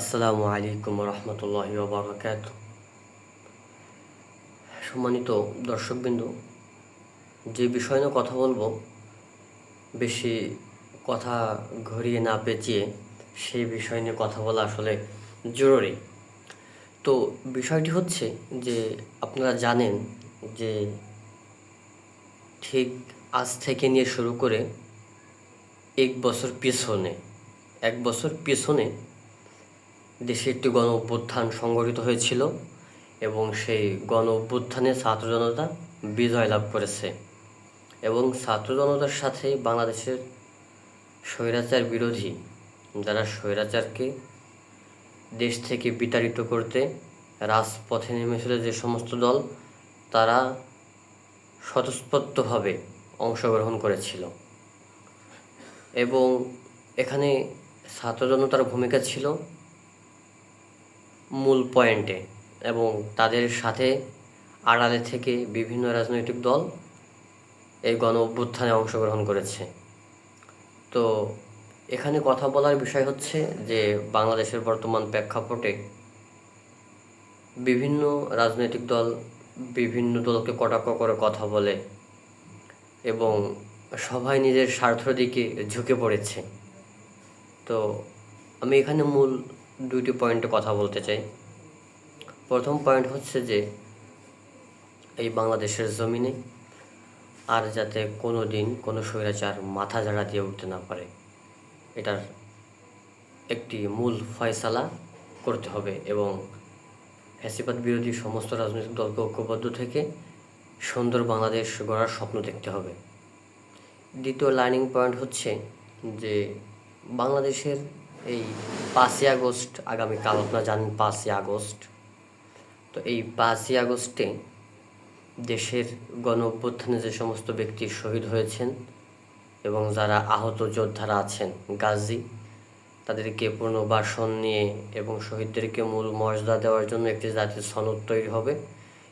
আসসালামু আলাইকুম রহমতুল্লাহ বারকাত সম্মানিত দর্শকবৃন্দ, যে বিষয় নিয়ে কথা বলব, বেশি কথা ঘুরিয়ে না পেঁচিয়ে সেই বিষয় নিয়ে কথা বলা আসলে জরুরি। তো বিষয়টি হচ্ছে যে আপনারা জানেন যে ঠিক আজ থেকে নিয়ে শুরু করে এক বছর পিছনে, এক বছর পিছনে দেশে একটি গণ অভ্যুত্থান সংগঠিত হয়েছিল এবং সেই গণ অভ্যুত্থানে ছাত্র জনতা বিজয় লাভ করেছে এবং ছাত্র জনতার সাথে বাংলাদেশের স্বৈরাচার বিরোধী যারা স্বৈরাচারকে দেশ থেকে বিতাড়িত করতে রাজপথে নেমেছিল যে সমস্ত দল, তারা স্বতঃস্ফূর্তভাবে অংশগ্রহণ করেছিল। এবং এখানে ছাত্র জনতার ভূমিকা ছিল মূল পয়েন্টে এবং তাদের সাথে আড়ালে থেকে বিভিন্ন রাজনৈতিক দল এই গণ অভ্যুত্থানে অংশগ্রহণ করেছে। তো এখানে কথা বলার বিষয় হচ্ছে যে বাংলাদেশের বর্তমান প্রেক্ষাপটে বিভিন্ন রাজনৈতিক দল বিভিন্ন দলকে কটাক্ষ করে কথা বলে এবং সবাই নিজের স্বার্থের দিকে ঝুঁকে পড়েছে। তো আমি এখানে মূল দুইটি পয়েন্টে কথা বলতে চাই। প্রথম পয়েন্ট হচ্ছে যে, এই বাংলাদেশের জমিনে আর যাতে কোনো দিন কোনো স্বৈরাচার মাথা ঝাড়া দিয়ে উঠতে না পারে, এটার একটি মূল ফয়সালা করতে হবে এবং ফ্যাসিবাদ বিরোধী সমস্ত রাজনৈতিক দলকে ঐক্যবদ্ধ থেকে সুন্দর বাংলাদেশ গড়ার স্বপ্ন দেখতে হবে। দ্বিতীয় লার্নিং পয়েন্ট হচ্ছে যে, বাংলাদেশের এই পাঁচই আগস্ট, আগামীকাল আপনারা জানেন পাঁচই আগস্ট। তো এই পাঁচই আগস্টে দেশের গণ অভ্যুত্থানে যে সমস্ত ব্যক্তি শহীদ হয়েছেন এবং যারা আহত যোদ্ধারা আছেন গাজী, তাদেরকে পুনর্বাসন নিয়ে এবং শহীদদেরকে মূল মর্যাদা দেওয়ার জন্য একটি জাতীয় সনদ তৈরি হবে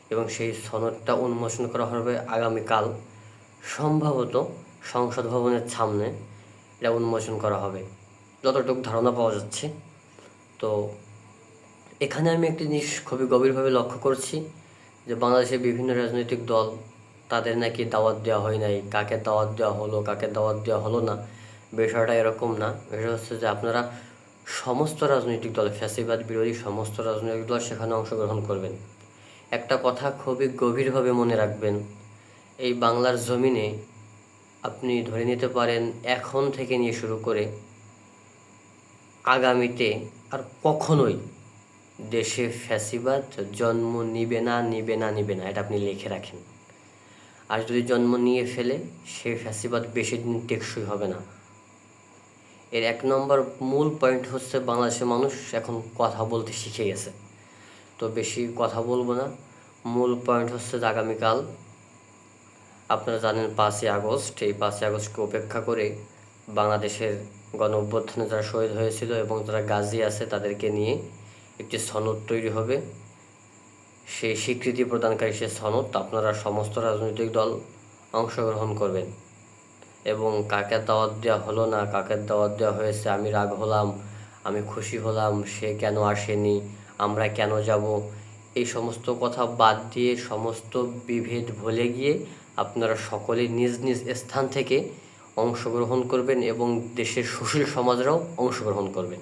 এবং সেই সনদটা উন্মোচন করা হবে আগামীকাল। সম্ভবত সংসদ ভবনের সামনে এটা উন্মোচন করা হবে। যতটুকু ধারণা পাওয়া যাচ্ছে। তো এখানে আমি একটি জিনিস খুবই গভীরভাবে লক্ষ্য করছি যে বাংলাদেশের বিভিন্ন রাজনৈতিক দল তাদের নাকি দাওয়াত দেওয়া হয় নাই, কাকে দাওয়াত দেওয়া হলো, কাকে দাওয়াত দেওয়া হলো না, বিষয়টা এরকম না। বিষয় হচ্ছে যে আপনারা সমস্ত রাজনৈতিক দল, ফ্যাসিবাদ বিরোধী সমস্ত রাজনৈতিক দল সেখানে অংশগ্রহণ করবেন। একটা কথা খুবই গভীরভাবে মনে রাখবেন, এই বাংলার জমিনে আপনি ধরে নিতে পারেন এখন থেকে নিয়ে শুরু করে আগামীতে আর কখনোই দেশে ফ্যাসিবাদ জন্ম নিবে না নিবে না নিবে না, এটা আপনি লিখে রাখেন। আর যদি জন্ম নিয়ে ফেলে, সে ফ্যাসিবাদ বেশি দিন টেকসই হবে না। এর এক নম্বর মূল পয়েন্ট হচ্ছে বাংলাদেশের মানুষ এখন কথা বলতে শিখে গেছে। তো বেশি কথা বলব না। মূল পয়েন্ট হচ্ছে আগামীকাল, আপনারা জানেন পাঁচই আগস্ট, এই পাঁচই আগস্টকে উপেক্ষা করে বাংলাদেশের গণ অভ্যুত্থানে যারা শহীদ হয়েছিল এবং যারা গাজী আছে তাদেরকে নিয়ে একটি সনদ তৈরি হবে। সেই স্বীকৃতি প্রদানকারী সে সনদ আপনারা সমস্ত রাজনৈতিক দল অংশগ্রহণ করবেন। এবং কাকে দাওয়াত দেওয়া হলো না, কাকে দাওয়াত দেওয়া হয়েছে, আমি রাগ হলাম, আমি খুশি হলাম, সে কেন আসেনি, আমরা কেন যাব, এই সমস্ত কথা বাদ দিয়ে সমস্ত বিভেদ ভুলে গিয়ে আপনারা সকলে নিজ নিজ স্থান থেকে অংশগ্রহণ করবেন এবং দেশের সুশীল সমাজরাও অংশগ্রহণ করবেন।